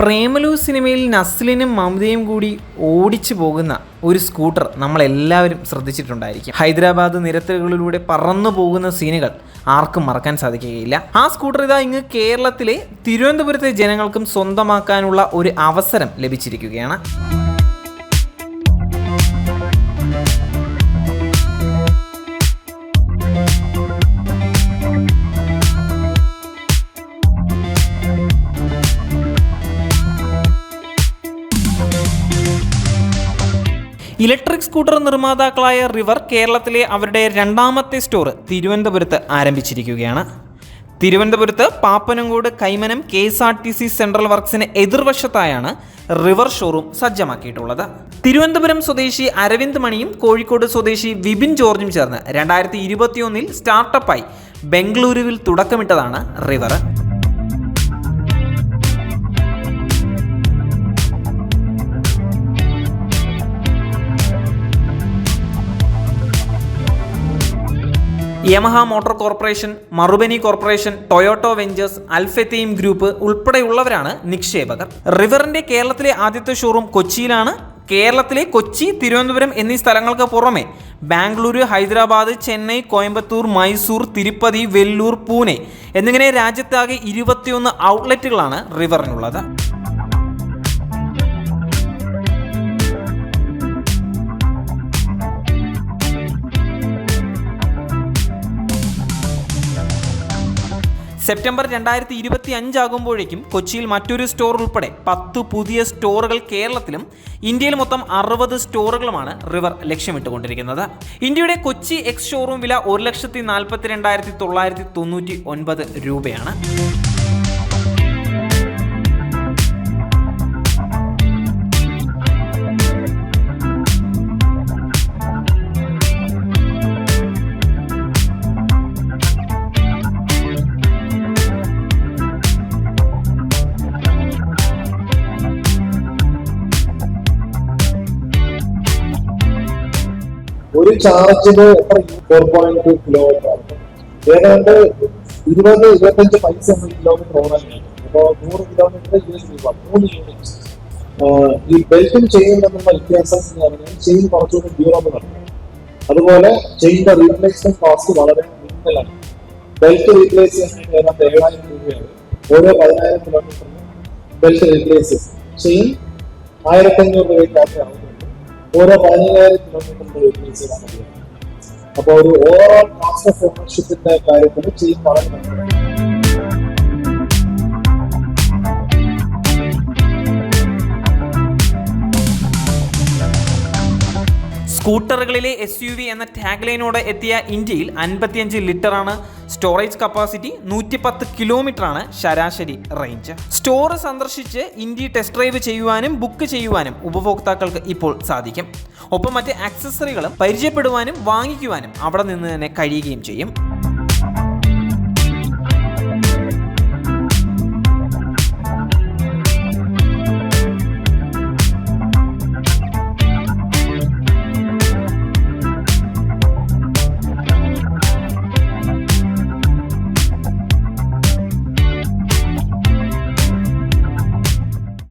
പ്രേമലു സിനിമയിൽ നസ്ലിനും മമതയും കൂടി ഓടിച്ചു പോകുന്ന ഒരു സ്കൂട്ടർ നമ്മളെല്ലാവരും ശ്രദ്ധിച്ചിട്ടുണ്ടായിരിക്കും. ഹൈദരാബാദ് നിരത്തുകളിലൂടെ പറന്നു പോകുന്ന സീനുകൾ ആർക്കും മറക്കാൻ സാധിക്കുകയില്ല. ആ സ്കൂട്ടർ ഇതാ ഇങ്ങ് കേരളത്തിലെ തിരുവനന്തപുരത്തെ ജനങ്ങൾക്കും സ്വന്തമാക്കാനുള്ള ഒരു അവസരം ലഭിച്ചിരിക്കുകയാണ്. ഇലക്ട്രിക് സ്കൂട്ടർ നിർമ്മാതാക്കളായ റിവർ കേരളത്തിലെ അവരുടെ രണ്ടാമത്തെ സ്റ്റോർ തിരുവനന്തപുരത്ത് ആരംഭിച്ചിരിക്കുകയാണ്. തിരുവനന്തപുരത്ത് Pappanamcode Kaimanam K S R T C central വർക്ക്സിന് എതിർവശത്തായാണ് റിവർ ഷോറൂം സജ്ജമാക്കിയിട്ടുള്ളത്. തിരുവനന്തപുരം സ്വദേശി അരവിന്ദ് മണിയും കോഴിക്കോട് സ്വദേശി വിപിൻ ജോർജും ചേർന്ന് രണ്ടായിരത്തി ഇരുപത്തിയൊന്നിൽ സ്റ്റാർട്ടപ്പായി ബംഗളൂരുവിൽ തുടക്കമിട്ടതാണ് River. Yamaha motor corporation Marubeni corporation Toyota ventures Al Futtaim group ഉൾപ്പെടെയുള്ളവരാണ് നിക്ഷേപകർ. റിവറിന്റെ കേരളത്തിലെ ആദ്യത്തെ ഷോറൂം കൊച്ചിയിലാണ്. കേരളത്തിലെ കൊച്ചി തിരുവനന്തപുരം എന്നീ സ്ഥലങ്ങൾക്ക് പുറമെ ബാംഗ്ലൂരു ഹൈദരാബാദ് ചെന്നൈ കോയമ്പത്തൂർ മൈസൂർ തിരുപ്പതി വെല്ലൂർ പൂനെ എന്നിങ്ങനെ രാജ്യത്താകെ ഇരുപത്തിയൊന്ന് ഔട്ട്ലെറ്റുകളാണ് റിവറിനുള്ളത്. സെപ്റ്റംബർ രണ്ടായിരത്തി ഇരുപത്തി അഞ്ചാകുമ്പോഴേക്കും കൊച്ചിയിൽ മറ്റൊരു സ്റ്റോർ ഉൾപ്പെടെ പത്ത് പുതിയ സ്റ്റോറുകൾ കേരളത്തിലും ഇന്ത്യയിൽ മൊത്തം അറുപത് സ്റ്റോറുകളുമാണ് റിവർ ലക്ഷ്യമിട്ടുകൊണ്ടിരിക്കുന്നത്. ഇന്ത്യയുടെ കൊച്ചി എക്സ് ഷോറൂം വില ഒരു ലക്ഷത്തി നാൽപ്പത്തി രണ്ടായിരത്തി തൊള്ളായിരത്തി തൊണ്ണൂറ്റി ഒൻപത് രൂപയാണ്. ഒരു ചാർജിന് എത്ര ഫോർ പോയിന്റ് ടു കിലോമീറ്റർ ഏതാണ്ട് ഇരുപത് ഇരുപത്തഞ്ച് പൈസ കിലോമീറ്റർ ഓടാനാണ് അപ്പോൾ നൂറ് കിലോമീറ്റർ ഇരുപത് രൂപ മൂന്ന് യൂണിറ്റ് ഈ ബെൽറ്റും തമ്മിലുള്ള വ്യത്യാസം എന്ന് പറഞ്ഞാൽ ചെയിൻ കുറച്ചുകൂടി ഡ്യൂറബിൾ ആണ് അതുപോലെ ചെയിന്റെ റീപ്ലേസ്മെന്റ് കോസ്റ്റ് വളരെ മിനിമലാണ്. ബെൽറ്റ് റീപ്ലേസ് ചെയ്യാൻ ഏതാണ്ട് ഏഴായിരം രൂപയാണ്. ഓരോ പതിനായിരം കിലോമീറ്ററിന് ബെൽറ്റ് റീപ്ലേസ് ചെയിൻ ആയിരത്തഞ്ഞൂറ് രൂപയ്ക്കാണ് ഓരോ പതിനയ്യായിരം കിലോമീറ്ററിന്റെ വെഹിക്കിൾസ് അപ്പോൾ ഒരു ഓവറോൾ കോസ്റ്റ് ഓഫ് ഓണർഷിപ്പിന്റെ കാര്യത്തിൽ ചെയ്യും വളരെ സ്കൂട്ടറുകളിലെ എസ് യു വി എന്ന ടാഗ് ലൈനോടെ എത്തിയ ഇന്ത്യയിൽ അൻപത്തിയഞ്ച് ലിറ്ററാണ് സ്റ്റോറേജ് കപ്പാസിറ്റി നൂറ്റി പത്ത് കിലോമീറ്ററാണ് ശരാശരി റേഞ്ച് സ്റ്റോർ സന്ദർശിച്ച് ഇന്ത്യ ടെസ്റ്റ് ഡ്രൈവ് ചെയ്യുവാനും ബുക്ക് ചെയ്യുവാനും ഉപഭോക്താക്കൾക്ക് ഇപ്പോൾ സാധിക്കും. ഒപ്പം മറ്റ് ആക്സസറികളും പരിചയപ്പെടുവാനും വാങ്ങിക്കുവാനും അവിടെ നിന്ന് തന്നെ കഴിയുകയും ചെയ്യും.